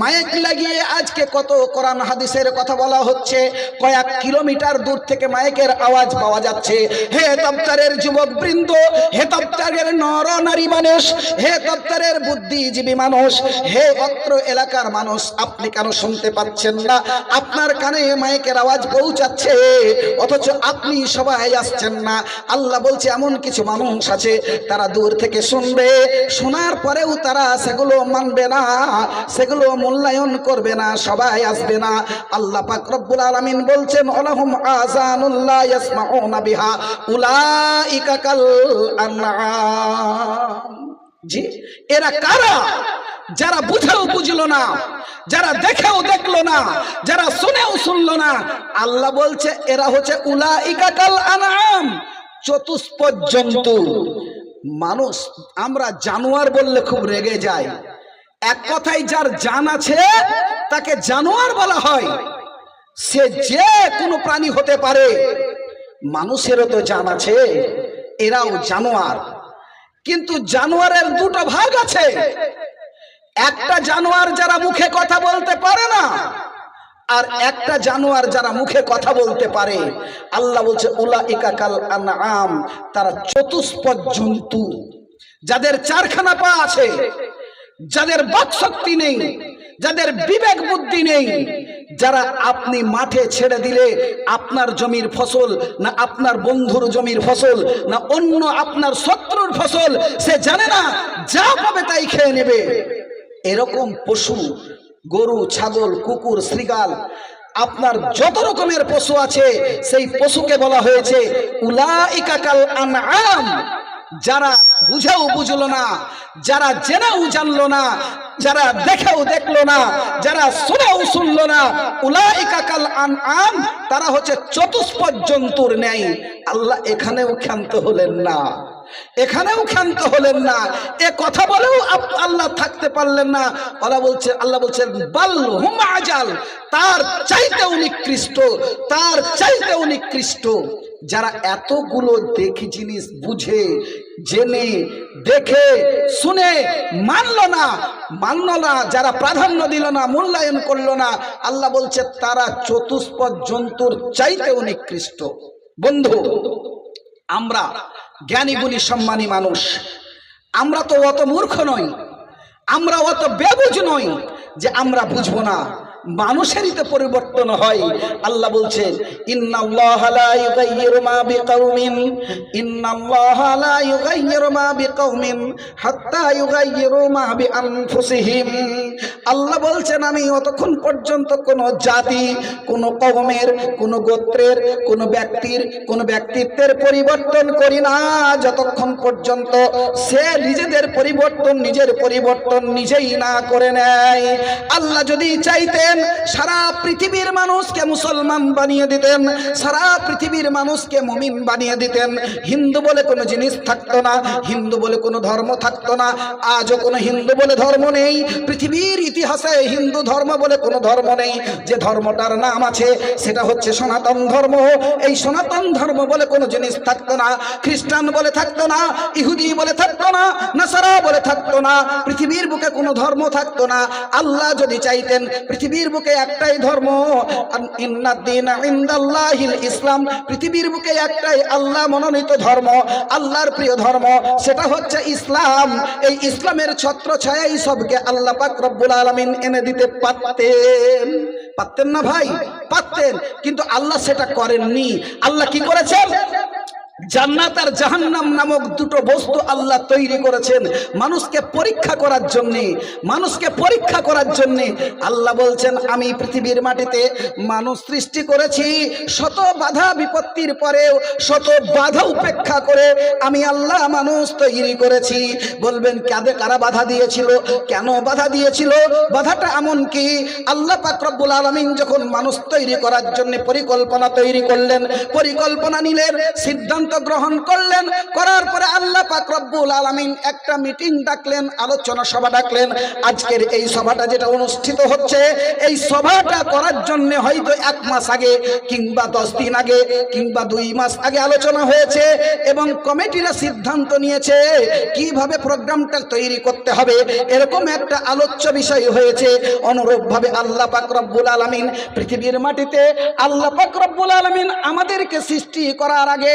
Mic লাগিয়ে আজকে কত কোরআন হাদিসের কথা বলা হচ্ছে, কয়েক কিলোমিটার দূর থেকে মাইকের আওয়াজ পাওয়া যাচ্ছে। হে দপ্তরের যুবক বৃন্দ, হে দপ্তরের নর নারী মানুষ, হে দপ্তরের বুদ্ধিজীবী মানুষ, হে অত্র এলাকার মানুষ, আপনি কেন শুনতে পাচ্ছেন না? আপনার কানে মাইকের আওয়াজ পৌঁছাচ্ছে, অথচ আপনি সবাই আসছেন না। আল্লাহ বলছে, এমন কিছু মানুষ আছে, তারা দূর থেকে শুনবে, শোনার পরেও তারা সেগুলো মানবে না। সেগুলো মূল্যায়ন করবে না, সবাই আসবে না। আল্লাহ পাক রব্বুল আলামিন বলছেন আলাহুম আযানুল্লাহ ইয়াসমাউনা বিহা, উলাইকা কাল আনআম। জি, এরা কারা? যারা বুঝেও বুঝলো না, যারা দেখেও দেখল না, যারা শুনেও শুনলো না, আল্লাহ বলছে, এরা হচ্ছে উলাইকা কাল আনআম, চতুষ্পদ জন্তু। মানুষ, আমরা জানোয়ার বললে খুব রেগে যাই। এক কথায় যার জান আছে, তাকে জানোয়ার বলা হয়। সে যে কোনো প্রাণী হতে পারে, মানুষেরও তো জান আছে, এরাও জানোয়ার। কিন্তু জানোয়ারের দুটো ভাগ আছে। একটা জানোয়ার যারা মুখে কথা বলতে পারে না, আর একটা জানোয়ার যারা মুখে কথা বলতে পারে। আল্লাহ বলছে উলা ইকাকাল আম তারা চতুষ্পদ জন্তু, যাদের চারখানা পা আছে যাদের বাক শক্তি নেই, যাদের বিবেক বুদ্ধি নেই, যারা আপনি মাঠে ছেড়ে দিলে আপনার জমির ফসল, না আপনার বন্ধুর জমির ফসল, না অন্য আপনার শত্রুর ফসল, সে জানে না, যা পাবে তাই খেয়ে নেবে। এরকম পশু, গরু, ছাগল, কুকুর শ্রীগাল আপনার যত রকমের পশু আছে, সেই পশুকে বলা হয়েছে উলা উলাইকাকাল আনআম। যারা বুঝেও বুঝলো না, যারা জেনেও জানলো না, যারা দেখেও দেখল না, যারা শুনেও শুনলো না, উলাইকা কাল আনআম, তারা হচ্ছে চতুষ্পদ জন্তুর ন্যায়। আল্লাহ এখানেও ক্ষান্ত হলেন না। এখানেও ক্ষান্ত হলেন না। এ কথা বলেও আল্লাহ থাকতে পারলেন না। ওরা বলছে, আল্লাহ বলছেন, বাল হুম আজাল, তার চাইতেও নিকৃষ্ট তার চাইতেও নিকৃষ্ট যারা এতগুলো দেখি জিনিস বুঝে, জেনে, দেখে, শুনে মানল না মানল না, যারা প্রাধান্য দিল না, মূল্যায়ন করল না, আল্লাহ বলছে, তারা চতুষ্পদ জন্তুর চাইতেও নিকৃষ্ট। বন্ধু, আমরা জ্ঞানী গুণী সম্মানী মানুষ। আমরা তো অত মূর্খ নই। আমরা অত বেবুঝ নই যে আমরা বুঝব না। মানুষেরই তো পরিবর্তন হয়। আল্লাহ বলছেন আল্লাহ বলছেন, আমি অতক্ষণ পর্যন্ত কোন জাতি, কোন কওমের, কোন গোত্রের, কোন ব্যক্তির, কোন ব্যক্তিত্বের পরিবর্তন করি না। যতক্ষণ পর্যন্ত সে নিজেদের পরিবর্তন, নিজের পরিবর্তন নিজেই না করে নেয়। আল্লাহ যদি চাইতেন সারা পৃথিবীর মানুষকে মুসলমান বানিয়ে দিতেন সারা পৃথিবীর মানুষকে মুমিন বানিয়ে দিতেন। হিন্দু বলে কোনো জিনিস থাকতো না, হিন্দু বলে কোনো ধর্ম থাকতো না, আজও কোনো হিন্দু বলে ধর্ম নেই। পৃথিবীর ইতিহাসে হিন্দু ধর্ম বলে কোনো ধর্ম নেই। যে ধর্মটার নাম আছে, সেটা হচ্ছে সনাতন ধর্ম। এই সনাতন ধর্ম বলে কোনো জিনিস থাকতো না, খ্রিস্টান বলে থাকতো না, ইহুদি বলে থাকতো না, নাসারা বলে থাকতো না, পৃথিবীর বুকে কোনো ধর্ম থাকতো না। আল্লাহ যদি চাইতেন, পৃথিবীর বুকে একটাই ধর্ম ইসলাম। পৃথিবীর মুখে একটাই আল্লাহ মনোনীত ধর্ম, আল্লাহর প্রিয় ধর্ম, সেটা হচ্ছে ইসলাম। এই ইসলামের ছত্র ছায়াই সবকে আল্লাহ পাক রব্বুল আলমিন এনে দিতে পারতেন। পারতেন না ভাই? পারতেন। কিন্তু আল্লাহ সেটা করেননি। আল্লাহ কি করেছেন? জান্নাত আর জাহান্নাম নামক দুটো বস্তু আল্লাহ তৈরি করেছেন। মানুষকে পরীক্ষা করার জন্য, মানুষকে পরীক্ষা করার জন্য। আল্লাহ বলছেন, আমি পৃথিবীর মাটিতে মানুষ সৃষ্টি করেছি, শত বাধা বিপত্তির পরেও শত বাধা উপেক্ষা করে আমি আল্লাহ মানুষ তৈরি করেছি। বলবেন কাঁদে কারা বাধা দিয়েছিল? কেন বাধা দিয়েছিল? বাধাটা এমন কি? আল্লাহ পাক রব্বুল আলামিন যখন মানুষ তৈরি করার জন্য পরিকল্পনা তৈরি করলেন, পরিকল্পনা নিলেন, সিদ্ধান্ত গ্রহণ করলেন। করার পরে আল্লাহ পাক রব্বুল আলামিন একটা মিটিং ডাকলেন, আলোচনা সভা ডাকলেন। আজকের এই সভাটা যেটা অনুষ্ঠিত হচ্ছে, এই সভাটা করার জন্য হয়তো এক মাস আগে কিংবা দশ দিন আগে কিংবা দুই মাস আগে আলোচনা হয়েছে এবং কমিটিরা সিদ্ধান্ত নিয়েছে কীভাবে প্রোগ্রামটা তৈরি করতে হবে। এরকম একটা আলোচ্য বিষয় হয়েছে। অনুরূপভাবে আল্লাহ পাক রব্বুল আলামিন পৃথিবীর মাটিতে আল্লাহ পাক রব্বুল আলামিন আমাদেরকে সৃষ্টি করার আগে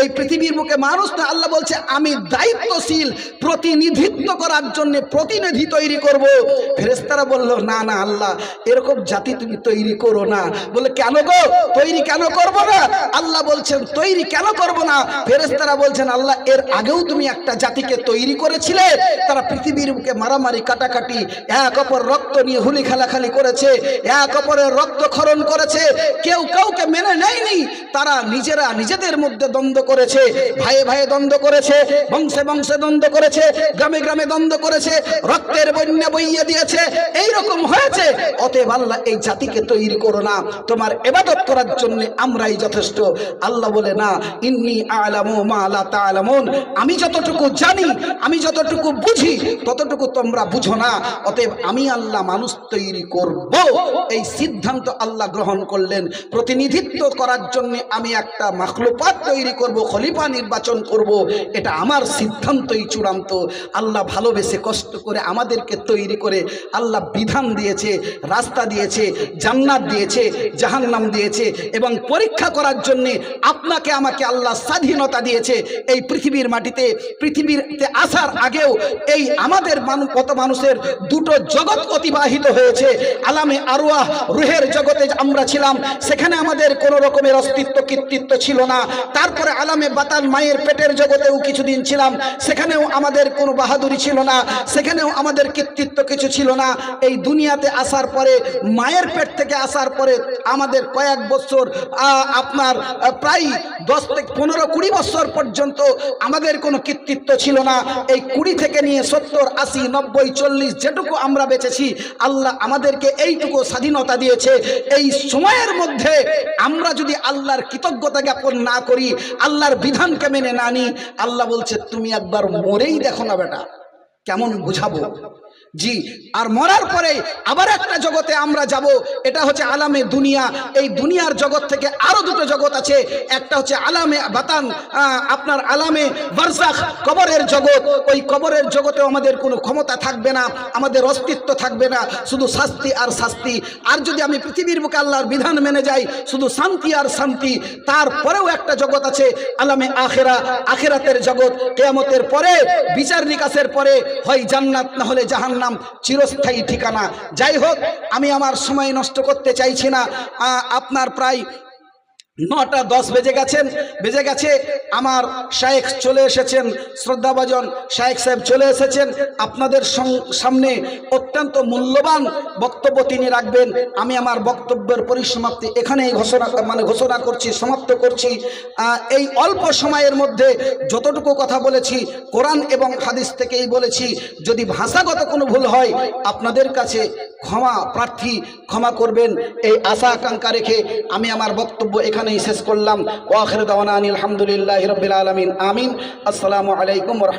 এই পৃথিবীর মুখে মানুষ না আল্লাহ বলছে আমি দায়িত্বশীল প্রতিনিধিত্ব করার জন্য প্রতিনিধি তৈরি করব। ফেরেস্তারা বলল, না না, আল্লাহ, এরকম জাতি তুমি তৈরি করো না। বলে, কেন গো? তৈরি কেন করব না? আল্লাহ বলছেন, তৈরি কেন করব না? ফেরেস্তারা বলছেন, আল্লাহ, এর আগেও তুমি একটা জাতিকে তৈরি করেছিলে। তারা পৃথিবীর বুকে মারামারি, কাটাকাটি, এক অপর রক্ত নিয়ে হুলি খেলাখালি করেছে, এক অপরের রক্ত খরণ করেছে। কেউ কাউকে মেনে নেয়নি। তারা নিজেরা নিজেদের মধ্যে দ্বন্দ্ব করেছে, ভাইয়ে ভাইয়ে দ্বন্দ্ব করেছে, বংশে বংশে দ্বন্দ্ব করেছে গ্রামে গ্রামে দ্বন্দ্ব করেছে, রক্তের বন্যা বইয়ে দিয়েছে এই রকম হয়েছে। অতএব আল্লাহ এই জাতিকে তৈরি করো না। তোমার এবাদত করার জন্য আমরাই যথেষ্ট। আল্লাহ বলে, না, ইন্নি আলামু মা লা তাআলামুন। আমি যতটুকু জানি, আমি যতটুকু বুঝি, ততটুকু তোমরা বুঝো না। অতএব আমি আল্লাহ মানুষ তৈরি করব। এই সিদ্ধান্ত আল্লাহ গ্রহণ করলেন। প্রতিনিধিত্ব করার জন্য আমি একটা মাখলুপাত তৈরি করব, খলিফা নির্বাচন করব। এটা আমার সিদ্ধান্তই চূড়ান্ত। আল্লাহ ভালোবেসে কষ্ট করে আমাদেরকে তৈরি করে আল্লাহ বিধান দিয়েছে, রাস্তা দিয়েছে, জান্নাত দিয়েছে, জাহান্নাম দিয়েছে এবং পরীক্ষা করার জন্য আপনাকে আমাকে আল্লাহ স্বাধীনতা দিয়েছে এই পৃথিবীর মাটিতে। পৃথিবীতে আসার আগেও এই আমাদের কত মানুষের দুটো জগৎ অতিবাহিত হয়েছে। আলামে আরওয়াহ রুহের জগতে আমরা ছিলাম, সেখানে আমাদের কোনো রকমের অস্তিত্ব, কৃতিত্ব ছিল না। তারপরে আলামে বাতাল মায়ের পেটের জগতেও কিছুদিন ছিলাম, সেখানেও আমাদের কোনো বাহাদুরি ছিল না, সেখানেও আমাদের কৃতিত্ব কিছু ছিল না। এই দুনিয়াতে আসার পরে, মায়ের পেট থেকে আসার পরে আমাদের কয়েক বছর আপনার প্রায় দশ থেকে পনেরো কুড়ি বছর পর্যন্ত আমাদের কোনো কৃতিত্ব ছিল না। এই কুড়ি থেকে নিয়ে সত্তর, আশি, নব্বই, চল্লিশ যেটুকু আমরা বেঁচেছি, আল্লাহ আমাদেরকে এইটুকু স্বাধীনতা দিয়েছে। এই সময়ের মধ্যে আমরা যদি আল্লাহর কৃতজ্ঞতা জ্ঞাপন না করি, আল্লাহর বিধানকে মেনে না নিই আল্লাহ বলছে, তুমি একবার মরেই দেখো না বেটা কেমন বুঝাবো? জি, আর মরার পরে আবার একটা জগতে আমরা যাব, এটা হচ্ছে আলামে দুনিয়া। এই দুনিয়ার জগৎ থেকে আরও দুটো জগৎ আছে, একটা হচ্ছে আলামে বাতান আপনার আলামে বারজাখ, কবরের জগৎ। ওই কবরের জগতেও আমাদের কোনো ক্ষমতা থাকবে না, আমাদের অস্তিত্ব থাকবে না, শুধু শাস্তি আর শাস্তি। আর যদি আমি পৃথিবীর বুকে আল্লাহর বিধান মেনে যাই, শুধু শান্তি আর শান্তি। তারপরেও একটা জগৎ আছে, আলামে আখেরা। আখেরাতের জগৎ, কেয়ামতের পরে, বিচার নিকাশের পরে, হয় জান্নাত, না হলে জাহান্নাম চিরস্থায়ী ঠিকানা। যাই হোক আমি আমার সময় নষ্ট করতে চাইছি না। আপনার প্রায় নটা দশ বেজে গেছেন, বেজে গেছে। আমার শায়েখ চলে এসেছেন, শ্রদ্ধাভাজন শায়েখ সাহেব চলে এসেছেন। আপনাদের সামনে অত্যন্ত মূল্যবান বক্তব্য তিনি রাখবেন। আমি আমার বক্তব্যের পরিসমাপ্তি এখানেই ঘোষণা মানে ঘোষণা করছি, সমাপ্ত করছি। এই অল্প সময়ের মধ্যে যতটুকু কথা বলেছি, কোরআন এবং হাদিস থেকেই বলেছি, যদি ভাষাগত কোনো ভুল হয়, আপনাদের কাছে ক্ষমা প্রার্থী ক্ষমা করবেন। এই আশা আকাঙ্ক্ষা রেখে আমি আমার বক্তব্য এখানেই শেষ করলাম। ওয়াখির দাওয়ানা আনিল আলহামদুলিল্লাহ রবিল আলমিন। আমিন। আসসালামু আলাইকুম রহমতুল্লাহ।